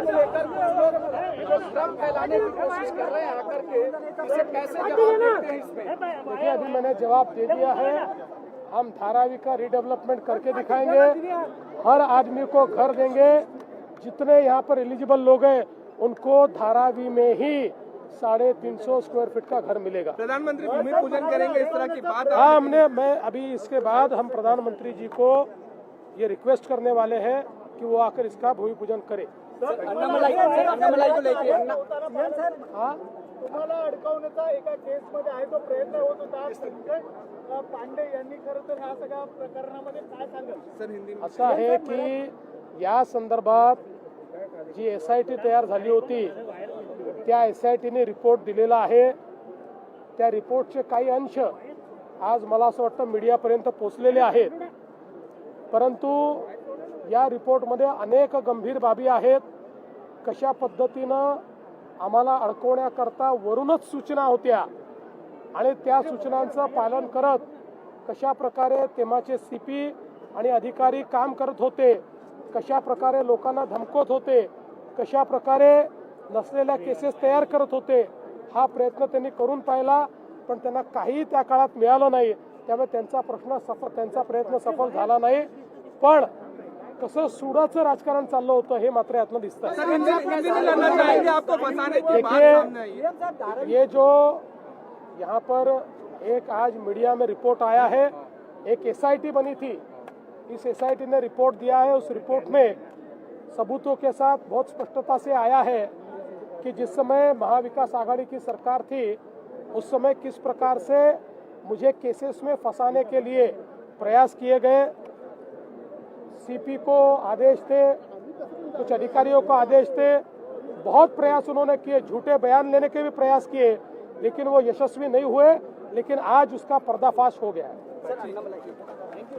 को लेकर कुछ लोग भ्रम फैलाने की कोशिश कर रहे हैं आकर के इसे कैसे जवाब देते हैं इसमें? देखिए अभी मैंने जवाब दे दिया है हम धारावी का रिडेवलपमेंट करके दिखाएँगे। हर आदमी को घर देंगे। जितने यहाँ पर एलिजिबल लोग हैं उनको धारावी में ही साढ़े तीन सौ स्क्वायर फीट का घर मिलेगा। प्रधानमंत्री भूमि पूजन करेंगे इस तरह की बात हाँ हमने मैं अभी इसके बाद हम प्रधानमंत्री जी को ये रिक्वेस्ट करने वाले हैं कि वो आकर इसका भूमि पूजन करें। हाँ तुम्हाला अडकवण्याचा एका केसमध्ये आहे तो प्रयत्न होत होता. पांडे यांनी खरं तर ह्या सगळ्या प्रकरणामध्ये काय असं आहे की या संदर्भात जी एस आय टी तयार झाली होती त्या एस आय टीने रिपोर्ट दिलेला आहे. त्या रिपोर्टचे काही अंश आज मला असं वाटतं मीडियापर्यंत पोचलेले आहेत. परंतु या रिपोर्टमध्ये अनेक गंभीर बाबी आहेत. कशा पद्धतीनं आम्हाला अडकवण्याकरता वरूनच सूचना होत्या आणि त्या सूचनांचं पालन करत कशा प्रकारे तेमाचे सी पी आणि अधिकारी काम करत होते कशा प्रकारे लोकांना धमकवत होते कशा प्रकारे नसलेल्या केसेस तयार करत होते हा प्रयत्न त्यांनी करून पाहिला पण त्यांना काही त्या काळात मिळालं नाही. त्यामुळे त्यांचा प्रश्न सफल त्यांचा प्रयत्न सफल झाला नाही. पण कसं सुडाचं राजकारण चाललं होतं हे मात्र यातनं दिसतं है। ये जो यहाँ पर एक आज मीडिया में रिपोर्ट आया है एक एसआईटी बनी थी। इस एसआईटी ने रिपोर्ट दिया है उस रिपोर्ट में सबूतों के साथ बहुत स्पष्टता से आया है कि जिस समय महाविकास आघाड़ी की सरकार थी उस समय किस प्रकार से मुझे केसेस में फंसाने के लिए प्रयास किए गए सीपी को आदेश थे, कुछ अधिकारियों को आदेश थे। बहुत प्रयास उन्होंने किए, झूठे बयान लेने के भी प्रयास किए, लेकिन वो यशस्वी नहीं हुए, लेकिन आज उसका पर्दाफाश हो गया है।